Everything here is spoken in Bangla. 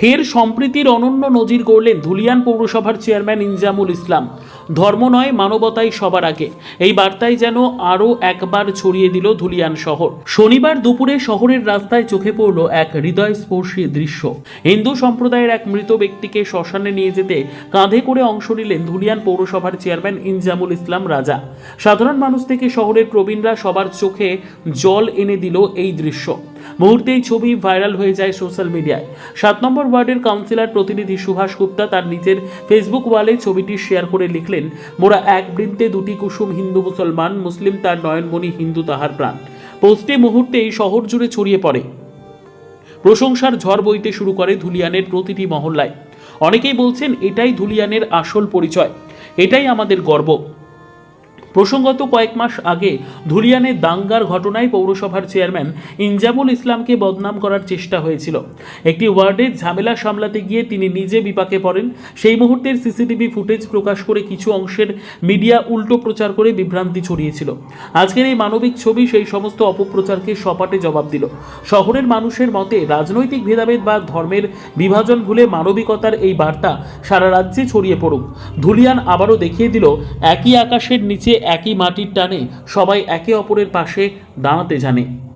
ফের সম্প্রীতির অনন্য নজির গড়লেন ধুলিয়ান পৌরসভার চেয়ারম্যান ইনজামুল ইসলাম। ধর্ম নয়, মানবতাই সবার আগে। এই বার্তায় যেন আরও একবার ছড়িয়ে দিল ধুলিয়ান শহর। শনিবার দুপুরে শহরের রাস্তায় চোখে পড়ল এক হৃদয়স্পর্শী দৃশ্য। হিন্দু সম্প্রদায়ের এক মৃত ব্যক্তিকে শ্মশানে নিয়ে যেতে কাঁধে করে অংশ নিলেন ধুলিয়ান পৌরসভার চেয়ারম্যান ইনজামুল ইসলাম রাজা। সাধারণ মানুষ থেকে শহরের প্রবীণরা সবার চোখে জল এনে দিল এই দৃশ্য। মুহূর্তেই ছবি ভাইরাল হয়ে যায় সোশ্যাল মিডিয়ায়। সাত নম্বর ওয়ার্ডের কাউন্সিলর প্রতিনিধি সুভাষ গুপ্তা তার নিজের ফেসবুক ওয়ালে ছবিটি শেয়ার করে লিখলেন, মোরা এক বৃন্তে দুটি কুসুম হিন্দু মুসলমান, মুসলিম তার নয়নমণি হিন্দু তাহার প্রাণ। পোস্টে মুহূর্তেই শহর জুড়ে ছড়িয়ে পড়ে। প্রশংসার ঝড় বইতে শুরু করে ধুলিয়ানের প্রতিটি মহল্লায়। অনেকেই বলছেন, এটাই ধুলিয়ানের আসল পরিচয়। এটাই আমাদের গর্ব। প্রসঙ্গত কয়েক মাস আগে ধুলিয়ানে দাঙ্গার ঘটনায় পৌরসভার চেয়ারম্যান ইনজামুল ইসলামকে বদনাম করার চেষ্টা হয়েছিল। একটি ওয়ার্ডে ঝামেলা সামলাতে গিয়ে তিনি নিজে বিপাকে পড়েন। সেই মুহূর্তের সিসিটিভি ফুটেজ প্রকাশ করে কিছু অংশের মিডিয়া উল্টো প্রচার করে বিভ্রান্তি ছড়িয়েছিল। আজকের এই মানবিক ছবি সেই সমস্ত অপপ্রচারকে সপাটে জবাব দিল। শহরের মানুষের মতে রাজনৈতিক ভেদাভেদ বা ধর্মের বিভাজন ভুলে মানবিকতার এই বার্তা সারা রাজ্যে ছড়িয়ে পড়ুক। ধুলিয়ান আবারও দেখিয়ে দিল, একই আকাশের নিচে একই মাটির টানে সবাই একে অপরের পাশে দাঁড়াতে জানে।